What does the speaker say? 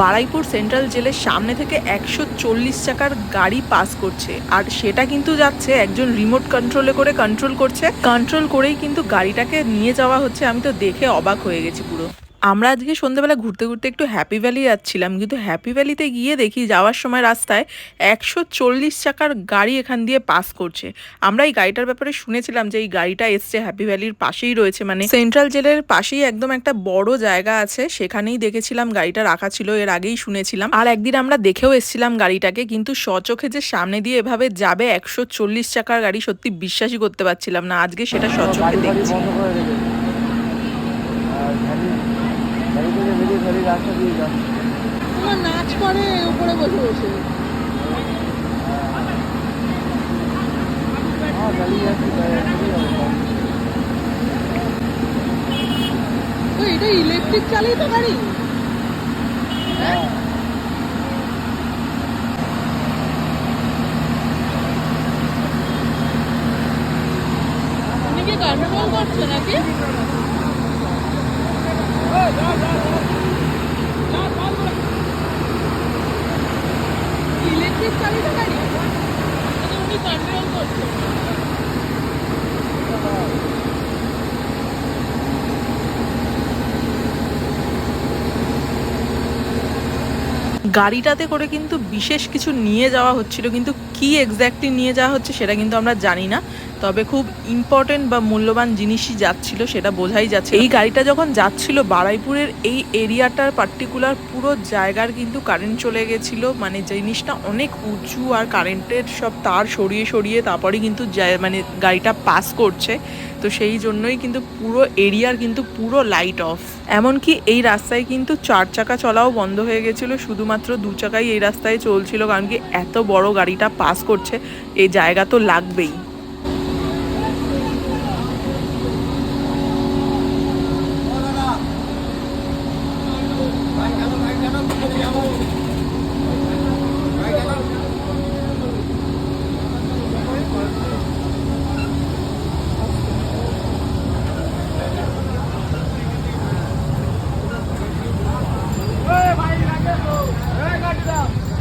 Baruipur central জেলের সামনে থেকে একশো চল্লিশ চাকার গাড়ি পাস করছে। আর সেটা কিন্তু যাচ্ছে একজন রিমোট কন্ট্রোলে করে কন্ট্রোল করছে। কন্ট্রোল করেই কিন্তু গাড়িটাকে নিয়ে যাওয়া হচ্ছে। আমি তো দেখে অবাক হয়ে গেছি পুরো। আমরা আজকে সন্ধ্যেবেলা ঘুরতে ঘুরতে একটু হ্যাপি ভ্যালি যাচ্ছিলাম, কিন্তু হ্যাপি ভ্যালিতে গিয়ে দেখি যাওয়ার সময় রাস্তায় একশো চল্লিশ চাকার গাড়ি এখান দিয়ে পাস করছে। আমরা এই গাড়িটার ব্যাপারে শুনেছিলাম যে এই গাড়িটা এসছে হ্যাপি ভ্যালির পাশেই রয়েছে মানে সেন্ট্রাল জেলের পাশেই একদম একটা বড় জায়গা আছে, সেখানেই দেখেছিলাম গাড়িটা রাখা ছিল, এর আগেই শুনেছিলাম। আর একদিন আমরা দেখেও এসেছিলাম গাড়িটাকে, কিন্তু সচোখে যে সামনে দিয়ে এভাবে যাবে একশো চল্লিশ চাকার গাড়ি সত্যি বিশ্বাসই করতে পারছিলাম না, আজকে সেটা সচোখে দেখছি। ভ্যালি রাস্তা দিয়ে যাচ্ছে। তোমার নাচ করে উপরে বসে বসে। হ্যাঁ যাচ্ছে তো এটা ইলেকট্রিক চালিত গাড়ি? হ্যাঁ। তুমি কি কন্ট্রোল করছ নাকি? ইলেকট্রিক চালিত গাড়ি মানে উনি কন্ট্রোল করছে গাড়িটাতে করে কিন্তু বিশেষ কিছু নিয়ে যাওয়া হচ্ছিল, কিন্তু কি এক্স্যাক্টলি নিয়ে যাওয়া হচ্ছে সেটা কিন্তু আমরা জানি না। তবে খুব ইম্পর্টেন্ট বা মূল্যবান জিনিসই যাচ্ছিল সেটা বোঝাই যাচ্ছে। এই গাড়িটা যখন যাচ্ছিল, বারাইপুরের এই এরিয়াটার পার্টিকুলার পুরো জায়গার কিন্তু কারেন্ট চলে গেছিল। মানে জিনিসটা অনেক উঁচু আর কারেন্টের সব তার সরিয়ে সরিয়ে তারপরে কিন্তু মানে গাড়িটা পাস করছে। তো সেই জন্যই কিন্তু পুরো এরিয়ার কিন্তু পুরো লাইট অফ এমনকি এই রাস্তায় কিন্তু চার চাকা চলাও বন্ধ হয়ে গেছিল শুধুমাত্র দু চাকাই এই রাস্তায় চলছিল, কারণ কি এত বড় গাড়িটা পাস করছে, এই জায়গা তো লাগবেই Thank you.